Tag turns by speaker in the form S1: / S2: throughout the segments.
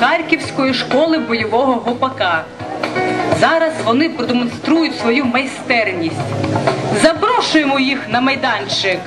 S1: Харківської школи бойового гопака. Зараз вони продемонструють свою майстерність. Запрошуємо їх на майданчик.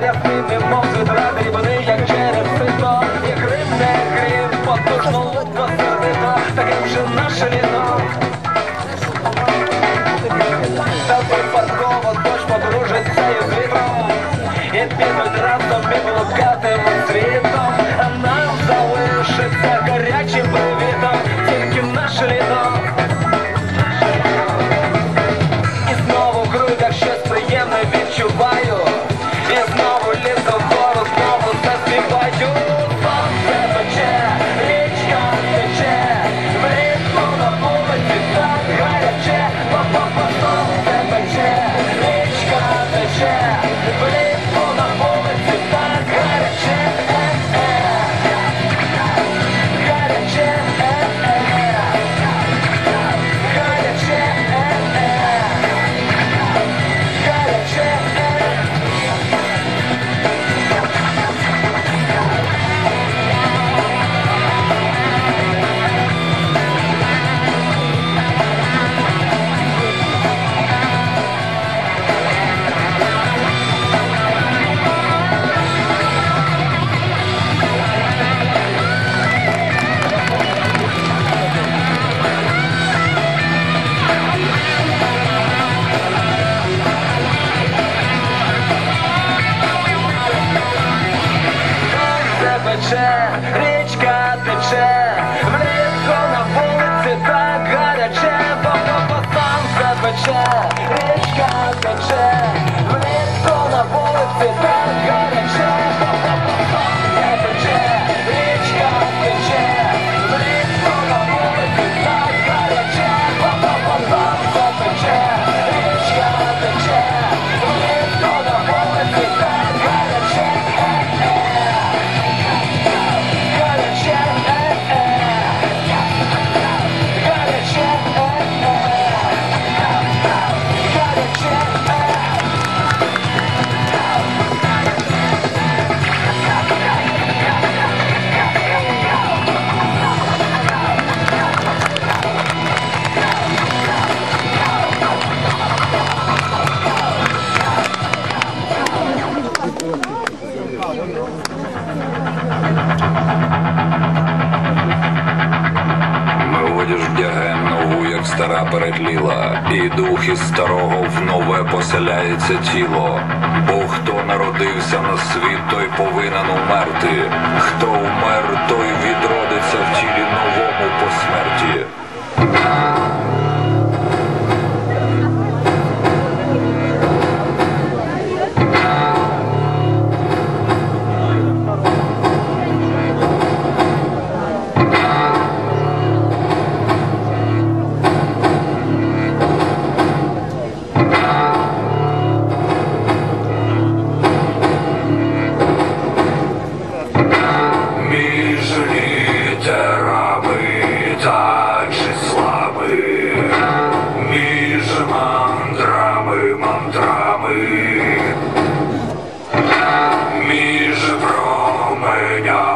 S2: рясними, мов зради, вони як через сито, як грим, не грим, потужно ледве сердито, таке вже наше ліно. Дощ подружиться із вітром, і підуть разом і блукатимуть світом, а нам залишиться гарячим
S3: pêchait, et je pêchais, дух із старого в нове поселяється тіло, бо хто народився на світ, той повинен умерти, хто умер, той відродиться в тілі новому по смерті. Мандрами, між променями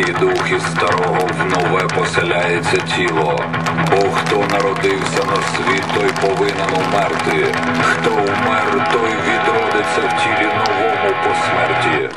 S3: і дух із старого в нове поселяється тіло. Бо хто народився на світ, той повинен умерти. Хто умер, той відродиться в тілі новому по смерті.